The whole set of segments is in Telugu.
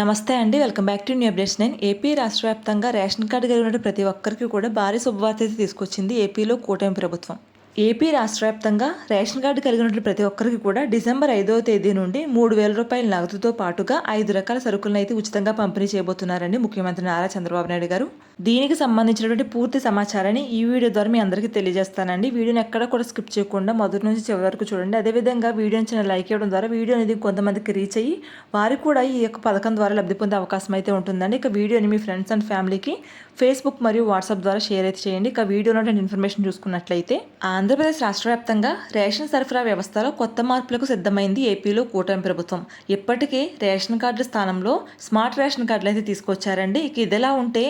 నమస్తే అండి welcome back to new updates. నేను ఏపీ రాష్ట్ర వ్యాప్తంగా రేషన్ కార్డు కలిగిన ప్రతి ఒక్కరికి కూడా భారీ శుభవార్త తీసుకొచ్చింది ఏపీలో కూటమి ప్రభుత్వం. ఏపీ రాష్ట్ర వ్యాప్తంగా రేషన్ కార్డు కలిగినటువంటి ప్రతి ఒక్కరికి కూడా డిసెంబర్ ఐదవ తేదీ నుండి మూడు వేల రూపాయల నగదుతో పాటుగా ఐదు రకాల సరుకులను అయితే ఉచితంగా పంపిణీ చేయబోతున్నారండి ముఖ్యమంత్రి నారా చంద్రబాబు నాయుడు గారు. దీనికి సంబంధించినటువంటి పూర్తి సమాచారాన్ని ఈ వీడియో ద్వారా మీ అందరికీ తెలియజేస్తానండి. వీడియోని ఎక్కడ కూడా స్కిప్ చేయకుండా మొదటి నుంచి చివరి వరకు చూడండి. అదేవిధంగా వీడియోని చిన్న లైక్ ఇవ్వడం ద్వారా వీడియో అనేది కొంతమందికి రీచ్ అయ్యి వారికి కూడా ఈ యొక్క పథకం ద్వారా లబ్ధి పొందే అవకాశం అయితే ఉంటుందండి. ఇక వీడియోని మీ ఫ్రెండ్స్ అండ్ ఫ్యామిలీకి ఫేస్బుక్ మరియు వాట్సాప్ ద్వారా షేర్ అయితే చేయండి. ఇక వీడియోలో ఇన్ఫర్మేషన్ చూసుకున్నట్లయితే ఆంధ్రప్రదేశ్ రాష్ట్ర వ్యాప్తంగా రేషన్ సరఫరా వ్యవస్థలో కొత్త మార్పులకు సిద్ధమైంది ఏపీలో కూటమి ప్రభుత్వం. ఇప్పటికే రేషన్ కార్డుల స్థానంలో స్మార్ట్ రేషన్ కార్డులు అయితే తీసుకొచ్చారండి. ఇక ఇదిలా ఉంటే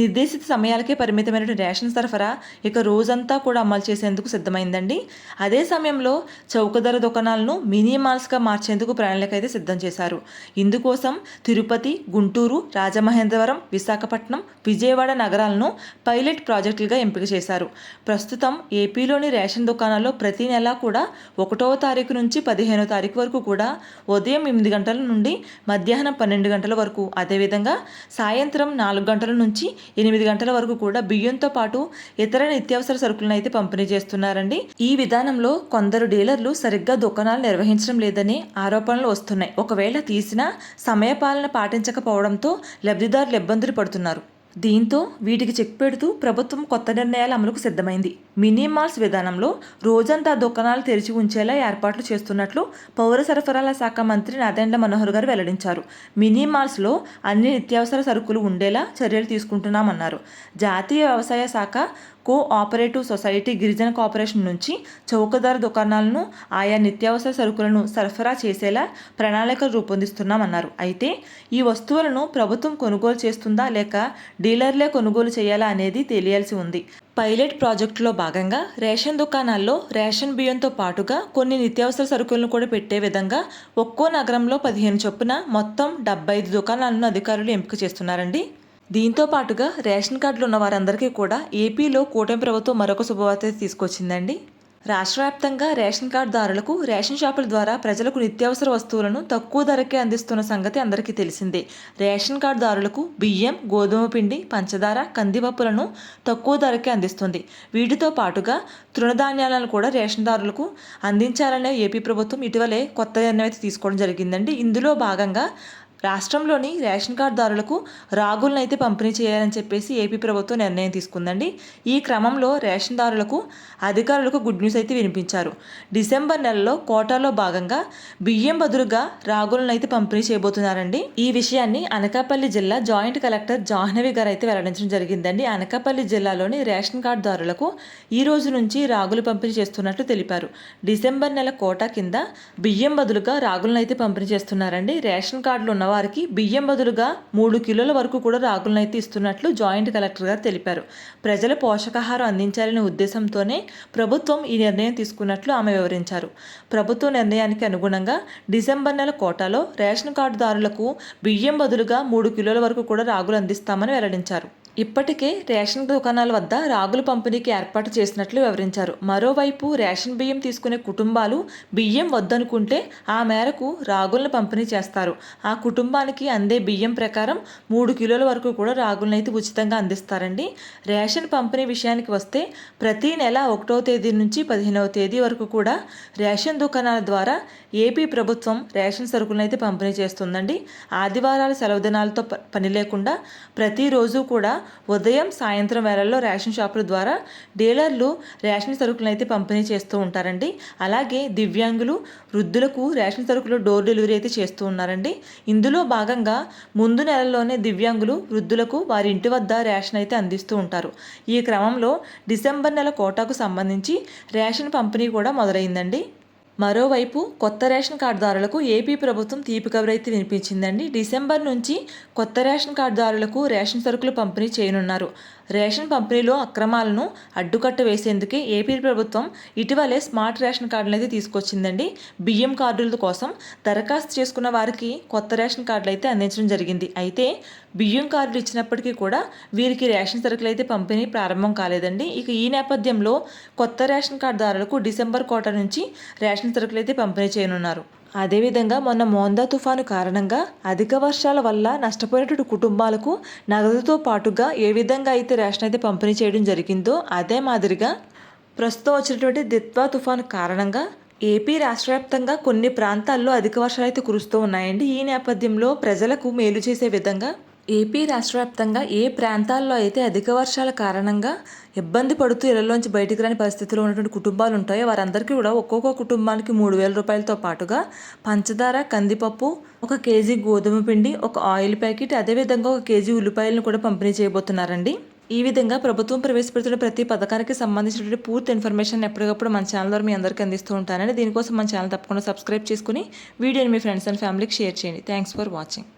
నిర్దేశిత సమయాలకే పరిమితమైన రేషన్ సరఫరా ఇక రోజంతా కూడా అమలు చేసేందుకు సిద్ధమైందండి. అదే సమయంలో చౌక ధర దుకాణాలను మినీ మాల్స్గా మార్చేందుకు ప్రణాళిక అయితే సిద్ధం చేశారు. ఇందుకోసం తిరుపతి గుంటూరు రాజమహేంద్రవరం విశాఖపట్నం విజయవాడ నగరాలను పైలట్ ప్రాజెక్టులుగా ఎంపిక చేశారు. ప్రస్తుతం ఏపీలోని రేషన్ దుకాణాల్లో ప్రతి నెల కూడా ఒకటవ తారీఖు నుంచి పదిహేనో తారీఖు వరకు కూడా ఉదయం ఎనిమిది గంటల నుండి మధ్యాహ్నం పన్నెండు గంటల వరకు అదేవిధంగా సాయంత్రం నాలుగు గంటల నుంచి ఎనిమిది గంటల వరకు కూడా బియ్యంతో పాటు ఇతర నిత్యావసర సరుకులను అయితే పంపిణీ చేస్తున్నారండి. ఈ విధానంలో కొందరు డీలర్లు సరిగ్గా దుకాణాలు నిర్వహించడం లేదని ఆరోపణలు వస్తున్నాయి. ఒకవేళ తీసినా సమయపాలన పాటించకపోవడంతో లబ్ధిదారులు ఇబ్బందులు పడుతున్నారు. దీంతో వీటికి చెక్ పెడుతూ ప్రభుత్వం కొత్త నిర్ణయాల అమలుకు సిద్ధమైంది. మినీ మాల్స్ విధానంలో రోజంతా దుకాణాలు తెరిచి ఉంచేలా ఏర్పాట్లు చేస్తున్నట్లు పౌర సరఫరాల శాఖ మంత్రి నాదెండ్ల మనోహర్ గారు వెల్లడించారు. మినీ మాల్స్లో అన్ని నిత్యావసర సరుకులు ఉండేలా చర్యలు తీసుకుంటున్నామన్నారు. జాతీయ వ్యవసాయ శాఖ కో ఆపరేటివ్ సొసైటీ గిరిజన కార్పొరేషన్ నుంచి చౌకధర దుకాణాలను ఆయా నిత్యావసర సరుకులను సరఫరా చేసేలా ప్రణాళికలు రూపొందిస్తున్నామన్నారు. అయితే ఈ వస్తువులను ప్రభుత్వం కొనుగోలు చేస్తుందా లేక డీలర్లే కొనుగోలు చేయాలా అనేది తెలియాల్సి ఉంది. పైలట్ ప్రాజెక్టులో భాగంగా రేషన్ దుకాణాల్లో రేషన్ బియ్యంతో పాటుగా కొన్ని నిత్యావసర సరుకులను కూడా పెట్టే విధంగా ఒక్కో నగరంలో పదిహేను చొప్పున మొత్తం డెబ్బై ఐదు దుకాణాలను అధికారులు ఎంపిక చేస్తున్నారండి. దీంతో పాటుగా రేషన్ కార్డులు ఉన్న వారందరికీ కూడా ఏపీలో కూటమి ప్రభుత్వం మరొక శుభవార్త తీసుకొచ్చిందండి. రాష్ట్ర వ్యాప్తంగా రేషన్ కార్డుదారులకు రేషన్ షాపుల ద్వారా ప్రజలకు నిత్యావసర వస్తువులను తక్కువ ధరకే అందిస్తున్న సంగతి అందరికీ తెలిసిందే. రేషన్ కార్డుదారులకు బియ్యం గోధుమ పిండి పంచదార కందిపప్పులను తక్కువ ధరకే అందిస్తుంది. వీటితో పాటుగా తృణధాన్యాలను కూడా రేషన్దారులకు అందించాలనే ఏపీ ప్రభుత్వం ఇటీవలే కొత్త నిర్ణయం అయితే తీసుకోవడం జరిగిందండి. ఇందులో భాగంగా రాష్ట్రంలోని రేషన్ కార్డుదారులకు రాగులను అయితే పంపిణీ చేయాలని చెప్పేసి ఏపీ ప్రభుత్వం నిర్ణయం తీసుకుందండి. ఈ క్రమంలో రేషన్దారులకు అధికారులకు గుడ్ న్యూస్ అయితే వినిపించారు. డిసెంబర్ నెలలో కోటాలో భాగంగా బియ్యం బదులుగా రాగులను అయితే పంపిణీ చేయబోతున్నారండి. ఈ విషయాన్ని అనకాపల్లి జిల్లా జాయింట్ కలెక్టర్ జాహ్నవి గారు అయితే వెల్లడించడం జరిగిందండి. అనకాపల్లి జిల్లాలోని రేషన్ కార్డుదారులకు ఈ రోజు నుంచి రాగులు పంపిణీ చేస్తున్నట్లు తెలిపారు. డిసెంబర్ నెల కోటా కింద బియ్యం బదులుగా రాగులను అయితే పంపిణీ చేస్తున్నారండి. రేషన్ కార్డులు ఉన్న వారికి బియ్యం బదులుగా మూడు కిలోల వరకు కూడా రాగులను అయితే ఇస్తున్నట్లు జాయింట్ కలెక్టర్ గారు తెలిపారు. ప్రజల పోషకాహారం అందించాలనే ఉద్దేశంతోనే ప్రభుత్వం ఈ నిర్ణయం తీసుకున్నట్లు ఆమె వివరించారు. ప్రభుత్వ నిర్ణయానికి అనుగుణంగా డిసెంబర్ నెల కోటాలో రేషన్ కార్డుదారులకు బియ్యం బదులుగా మూడు కిలోల వరకు కూడా రాగులు అందిస్తామని వెల్లడించారు. ఇప్పటికే రేషన్ దుకాణాల వద్ద రాగుల పంపిణీకి ఏర్పాటు చేసినట్లు వివరించారు. మరోవైపు రేషన్ బియ్యం తీసుకునే కుటుంబాలు బియ్యం వద్దనుకుంటే ఆ మేరకు రాగులను పంపిణీ చేస్తారు. ఆ కుటుంబానికి అందే బియ్యం ప్రకారం మూడు కిలోల వరకు కూడా రాగులను అయితే ఉచితంగా అందిస్తారండి. రేషన్ పంపిణీ విషయానికి వస్తే ప్రతి నెల ఒకటో తేదీ నుంచి పదిహేనవ తేదీ వరకు కూడా రేషన్ దుకాణాల ద్వారా ఏపీ ప్రభుత్వం రేషన్ సరుకులను అయితే పంపిణీ చేస్తుందండి. ఆదివారాల సెలవు దినాలతో ప- పని లేకుండా ప్రతిరోజు కూడా ఉదయం సాయంత్రం వేళల్లో రేషన్ షాపుల ద్వారా డీలర్లు రేషన్ సరుకులను అయితే పంపిణీ చేస్తూ ఉంటారండి. అలాగే దివ్యాంగులు వృద్ధులకు రేషన్ సరుకులు డోర్ డెలివరీ అయితే చేస్తూ ఉన్నారండి. ఇందులో భాగంగా ముందు నెలల్లోనే దివ్యాంగులు వృద్ధులకు వారి ఇంటి వద్ద రేషన్ అయితే అందిస్తూ ఉంటారు. ఈ క్రమంలో డిసెంబర్ నెల కోటాకు సంబంధించి రేషన్ పంపిణీ కూడా మొదలైందండి. మరోవైపు కొత్త రేషన్ కార్డుదారులకు ఏపీ ప్రభుత్వం తీపి కబురైతే వినిపించిందండి. డిసెంబర్ నుంచి కొత్త రేషన్ కార్డుదారులకు రేషన్ సరుకులు పంపిణీ చేయనున్నారు. రేషన్ పంపిణీలో అక్రమాలను అడ్డుకట్ట వేసేందుకే ఏపీ ప్రభుత్వం ఇటీవలే స్మార్ట్ రేషన్ కార్డులు అయితే తీసుకొచ్చిందండి. బియ్యం కార్డుల కోసం దరఖాస్తు చేసుకున్న వారికి కొత్త రేషన్ కార్డులు అయితే అందించడం జరిగింది. అయితే బియ్యం కార్డులు ఇచ్చినప్పటికీ కూడా వీరికి రేషన్ సరుకులు అయితే పంపిణీ ప్రారంభం కాలేదండి. ఇక ఈ నేపథ్యంలో కొత్త రేషన్ కార్డుదారులకు డిసెంబర్ కోట నుంచి రేషన్ సరుకులు అయితే పంపిణీ చేయనున్నారు. అదేవిధంగా మొన్న మోందా తుఫాను కారణంగా అధిక వర్షాల వల్ల నష్టపోయినటువంటి కుటుంబాలకు నగదుతో పాటుగా ఏ విధంగా అయితే రేషన్ అయితే పంపిణీ చేయడం జరిగిందో అదే మాదిరిగా ప్రస్తుతం వచ్చినటువంటి దిత్వా తుఫాను కారణంగా ఏపీ రాష్ట్ర వ్యాప్తంగా కొన్ని ప్రాంతాల్లో అధిక వర్షాలు అయితే కురుస్తూ ఉన్నాయండి. ఈ నేపథ్యంలో ప్రజలకు మేలు చేసే విధంగా ఏపీ రాష్ట్ర వ్యాప్తంగా ఏ ప్రాంతాల్లో అయితే అధిక వర్షాల కారణంగా ఇబ్బంది పడుతూ ఇళ్ళలోంచి బయటికి రాని పరిస్థితిలో ఉన్నటువంటి కుటుంబాలు ఉంటాయో వారందరికీ కూడా ఒక్కొక్క కుటుంబానికి మూడు వేల రూపాయలతో పాటుగా పంచదార కందిపప్పు ఒక కేజీ గోధుమ పిండి ఒక ఆయిల్ ప్యాకెట్ అదేవిధంగా ఒక కేజీ ఉల్లిపాయలను కూడా పంపిణీ చేయబోతున్నారండి. ఈ విధంగా ప్రభుత్వం ప్రవేశపెడుతున్న ప్రతి పథకానికి సంబంధించినటువంటి పూర్తి ఇన్ఫర్మేషన్ ఎప్పటికప్పుడు మన ఛానల్ ద్వారా మీ అందరికీ అందిస్తూ ఉంటానండి. దీనికోసం మన ఛానల్ తప్పకుండా సబ్స్క్రైబ్ చేసుకుని వీడియోని మీ ఫ్రెండ్స్ అండ్ ఫ్యామిలీకి షేర్ చేయండి. Thanks for watching.